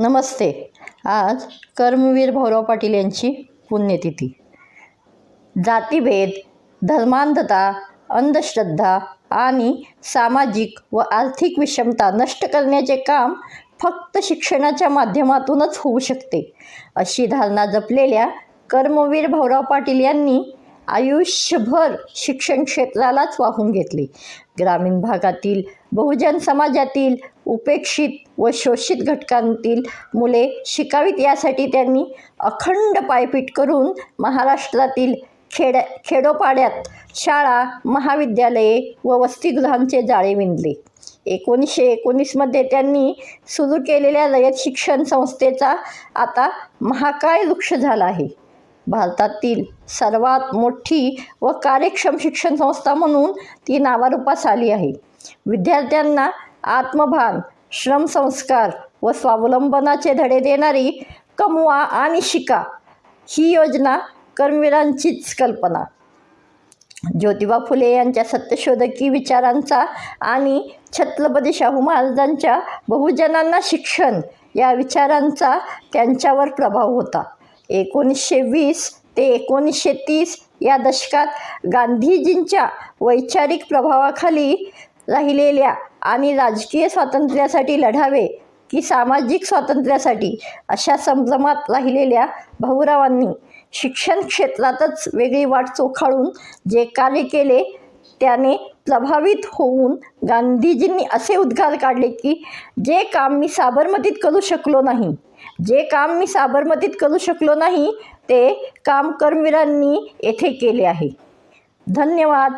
नमस्ते. आज कर्मवीर भाऊराव पाटील यांची पुण्यतिथी. जातीभेद धर्मांधता अंधश्रद्धा आणि सामाजिक व आर्थिक विषमता नष्ट करण्याचे काम फक्त शिक्षणाच्या माध्यमातूनच होऊ शकते अशी धारणा जपलेल्या कर्मवीर भाऊराव पाटील यांनी आयुष्यभर शिक्षण क्षेत्रालाच वाहून घेतले. ग्रामीण भागातील बहुजन समाजातील उपेक्षित व शोषित घटकांतील मुले शिकावीत यासाठी त्यांनी अखंड पायपीट करून महाराष्ट्रातील खेड खेडोपाड्यात शाळा महाविद्यालये व वसतिगृहांचे जाळे विणले. एकोणीसशे एकोणीसमध्ये त्यांनी सुरू केलेल्या रयत शिक्षण संस्थेचा आता महाकाय वृक्ष झाला आहे. भारतातील सर्वात मोठी व कार्यक्षम शिक्षण संस्था म्हणून ती नावारूपास आली आहे. विद्यार्थ्यांना आत्मभान श्रमसंस्कार व स्वावलंबनाचे धडे देणारी कमवा आणि शिका ही योजना कर्मवीरांचीच कल्पना. ज्योतिबा फुले यांच्या सत्यशोधकी विचारांचा आणि छत्रपती शाहू महाराजांच्या बहुजनांना शिक्षण या विचारांचा त्यांच्यावर प्रभाव होता. एकोणीसशे वीस ते एकोणीसशे तीस या दशकात गांधीजींच्या वैचारिक प्रभावाखाली राहिलेल्या आणि राजकीय स्वातंत्र्यासाठी लढावे की सामाजिक स्वातंत्र्यासाठी अशा संभ्रमात राहिलेल्या भाऊरावांनी शिक्षण क्षेत्रातच वेगळी वाट चोखाळून जे कार्य केले त्याने प्रभावित होऊन गांधीजींनी असे उद्गार काढले की जे काम मी साबरमतीत करू शकलो नाही जे काम मी साबरमतीत करू शकलो नाही ते काम कर्मवीरांनी येथे केले आहे. धन्यवाद.